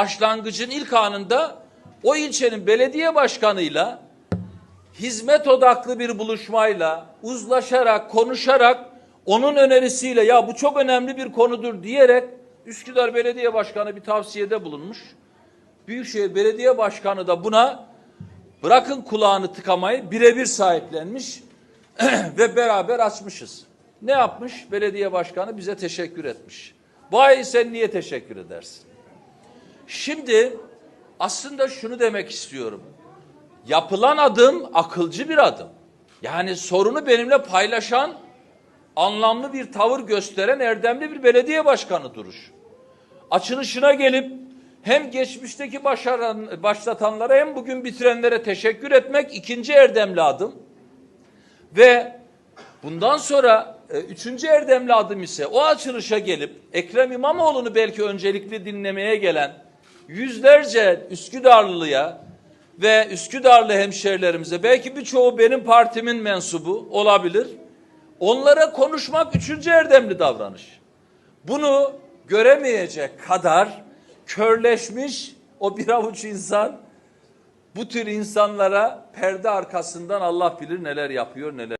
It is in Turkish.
başlangıcın ilk anında o ilçenin belediye başkanıyla hizmet odaklı bir buluşmayla, uzlaşarak, konuşarak, onun önerisiyle ya bu çok önemli bir konudur diyerek Üsküdar Belediye Başkanı bir tavsiyede bulunmuş. Büyükşehir Belediye Başkanı da buna bırakın kulağını tıkamayı birebir sahiplenmiş ve beraber açmışız. Ne yapmış? Belediye Başkanı bize teşekkür etmiş. Vay sen niye teşekkür edersin? Şimdi aslında şunu demek istiyorum. Yapılan adım akılcı bir adım. Yani sorunu benimle paylaşan, anlamlı bir tavır gösteren erdemli bir belediye başkanı duruş. Açılışına gelip hem geçmişteki başaran, başlatanlara hem bugün bitirenlere teşekkür etmek ikinci erdemli adım. Ve bundan sonra e, üçüncü erdemli adım ise o açılışa gelip Ekrem İmamoğlu'nu belki öncelikli dinlemeye gelen yüzlerce Üsküdarlıya ve Üsküdarlı hemşerilerimize belki birçoğu benim partimin mensubu olabilir. Onlara konuşmak üçüncü erdemli davranış. Bunu göremeyecek kadar körleşmiş o bir avuç insan bu tür insanlara perde arkasından Allah bilir neler yapıyor neler.